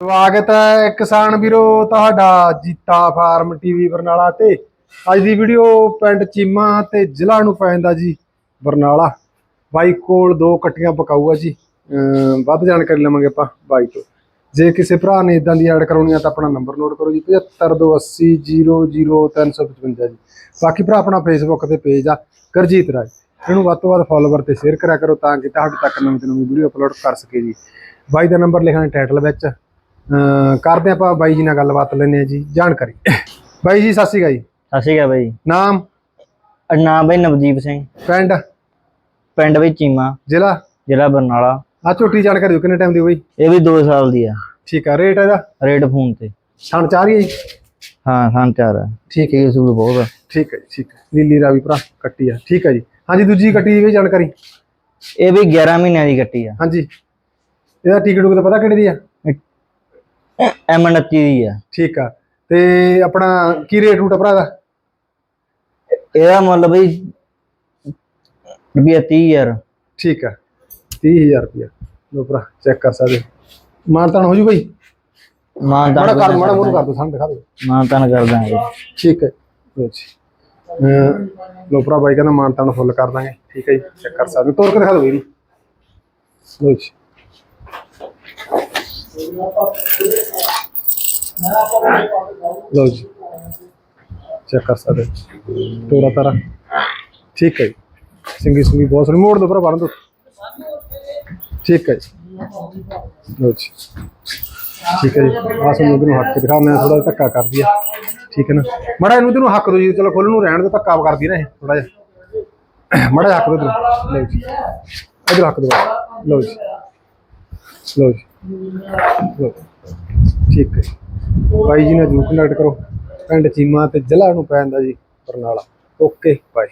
ਸਵਾਗਤ ਹੈ ਕਿਸਾਨ ਵੀਰੋ ਤੁਹਾਡਾ ਜੀਤਾ ਫਾਰਮ ਟੀਵੀ ਬਰਨਾਲਾ ਤੇ। ਅੱਜ ਦੀ ਵੀਡੀਓ ਪਿੰਡ ਚੀਮਾ ਤੇ ਜ਼ਿਲ੍ਹਾ ਨੂੰ ਪੈਂਦਾ ਜੀ ਬਰਨਾਲਾ। ਬਾਈ ਕੋਲ ਦੋ ਕੱਟੀਆਂ ਪਕਾਊਗਾ ਜੀ। ਵੱਧ ਜਾਣਕਾਰੀ ਲਵਾਂਗੇ ਆਪਾਂ ਬਾਈ ਤੋਂ। ਜੇ ਕਿਸੇ ਭਰਾ ਨੇ ਇਦਾਂ ਦੀ ਐਡ ਕਰਾਉਣੀ ਆ ਤਾਂ ਆਪਣਾ ਨੰਬਰ ਨੋਟ ਕਰੋ ਜੀ 7528000355 ਜੀ। ਬਾਕੀ ਭਰਾ ਆਪਣਾ ਫੇਸਬੁੱਕ ਤੇ ਪੇਜ ਆ, ਗੁਰਜੀਤ ਰਾਜ। ਇਹਨੂੰ ਵੱਧ ਤੋਂ ਵੱਧ ਫਾਲੋਵਰ ਤੇ ਸ਼ੇਅਰ ਕਰਿਆ ਕਰੋ ਤਾਂ ਕਿ ਤੁਹਾਡੇ ਤੱਕ ਨਵੀਂ ਤੋਂ ਨਵੀਂ ਵੀਡੀਓ ਅਪਲੋਡ ਕਰ ਸਕੇ ਜੀ। ਬਾਈ ਦਾ ਨੰਬਰ ਲਿਖਣਾ ਟਾਈਟਲ ਵਿੱਚ। ਕਰਦੇ ਆਪਾਂ ਬਾਈ ਜੀ ਨਾਲ ਗੱਲਬਾਤ ਲੈਣੇ ਆ ਜੀ ਜਾਣਕਾਰੀ। ਬਾਈ ਜੀ ਸਤਿ ਸ਼੍ਰੀ ਅਕਾਲ ਜੀ। ਸਤਿ ਸ਼੍ਰੀ ਅਕਾਲ ਬਾਈ। ਨਾਮ? ਨਾਮ ਬਾਈ ਨਵਦੀਪ ਸਿੰਘ। ਪਿੰਡ? ਪਿੰਡ ਵਿੱਚ ਚੀਮਾ। ਜ਼ਿਲ੍ਹਾ? ਜ਼ਿਲ੍ਹਾ ਬਰਨਾਲਾ। ਆ ਝੋਟੀ ਜਾਣਕਾਰੀ ਦਿਓ ਕਿੰਨੇ ਟਾਈਮ ਦੀ ਹੋਈ ਇਹ ਵੀ 2 ਸਾਲ ਦੀ ਆ। ਠੀਕ ਆ ਰੇਟ ਇਹਦਾ? ਰੇਡ ਫੋਨ ਤੇ। ਰਹੀ ਹੈ ਜੀ? ਹਾਂ ਹਾਂ ਚਾਰ ਆ। ਠੀਕ ਹੈ ਸੂਲ ਬਹੁਤ ਆ। ਠੀਕ ਹੈ ਠੀਕ ਹੈ ਨੀਲੀ ਰਾਵੀ ਭਰਾ ਕੱਟੀ ਆ। ਠੀਕ ਹੈ ਜੀ। ਹਾਂਜੀ ਦੂਜੀ ਕੱਟੀ ਦੀ ਵੀ ਜਾਣਕਾਰੀ। ਇਹ ਵੀ 11 ਮਹੀਨਿਆਂ ਦੀ ਕੱਟੀ ਆ। ਹਾਂਜੀ। ਇਹਦਾ ਟਿਕਟ ਟੁਕਟ ਪਤਾ ਕਿਹੜੇ ਦੀ ਆ? ਐਮ 29 ਦੀ ਆ। ਠੀਕ ਆ। ਤੇ ਆਪਣਾ ਕੀ ਰੇਟ ਰੂਟ ਆ ਭਰਾ ਦਾ ਇਹਦਾ ਮੁੱਲ ਬਈ ਰੁਪਿਆ 30000 ਠੀਕ ਆ। 30000 ਰੁਪਇਆ ਲੋ ਭਰਾ ਚੈੱਕ ਕਰ ਸਕਦੇ ਮਾਨਤਾਨ ਹੋ ਜੂ ਬਈ? ਮਾਨ ਮਾੜਾ ਤਾਨ ਕਰ ਮਾੜਾ ਮੂੰਹ ਕਰ ਦੋ ਸਾਨੂੰ ਦਿਖਾ ਦਿਓ। ਮਾਨ ਤਾਨ ਕਰ ਦਾਂਗੇ। ਠੀਕ ਹੈ ਲੋ ਜੀ। ਲੋ ਭਰਾ ਬਾਈ ਕਹਿੰਦਾ ਮਾਨਤਾਨ ਫੁੱਲ ਕਰ ਦਾਂਗੇ। ਠੀਕ ਹੈ ਜੀ ਚੈੱਕ ਕਰ ਸਕਦੇ। ਤੋੜ ਕੇ ਦਿਖਾ ਦਿਓ ਵੀਰ ਲੋ ਜੀ। ਲੋ ਜੀ। ਚੈੱਕ ਕਰ ਸਕਦੇ ਤੋਰਾ ਤਾਰਾ। ਠੀਕ ਹੈ ਸਿੰਗੀ ਸਿੰਗੀ ਬਹੁਤ ਸੋਹਣੀ। ਮੋੜ ਦੋ ਭਰਾ ਬਾਹਰ ਤੋਂ ਠੀਕ ਹੈ ਜੀ। ਜੀ। ਠੀਕ ਹੈ ਜੀ। ਆਸ ਨੂੰ ਨੂੰ ਹੱਕ ਦਿਖਾ। ਮੈਂ ਆ ਥੋੜਾ ਧੱਕਾ ਕਰਦੀ ਆ ਠੀਕ ਹੈ ਨਾ। ਮੜਾ ਇਹਨੂੰ ਤੈਨੂੰ ਹੱਕ ਦੋ ਜੀ। ਚਲੋ ਖੋਲ੍ਹ ਨੂੰ, ਰਹਿਣ ਦੇ, ਧੱਕਾ ਕਰਦੀ ਨਾ ਇਹ। ਥੋੜਾ ਜਿਹਾ। ਮੜਾ ਹੱਕ ਦੋ ਤੈਨੂੰ ਲਓ ਜੀ। ਇਧਰ ਹੱਕ ਦੋ। ਲਓ ਜੀ। ਲਓ ਜੀ। ਠੀਕ ਹੈ ਜੀ। ਬਾਈ ਜੀ ਨਾਲ ਜਰੂਰ ਕੰਟੈਕਟ ਕਰੋ। ਪਿੰਡ ਚੀਮਾ ਤੇ ਜ਼ਿਲ੍ਹਾ ਨੂੰ ਪੈਂਦਾ ਜੀ ਬਰਨਾਲਾ। ਓਕੇ, ਬਾਈ।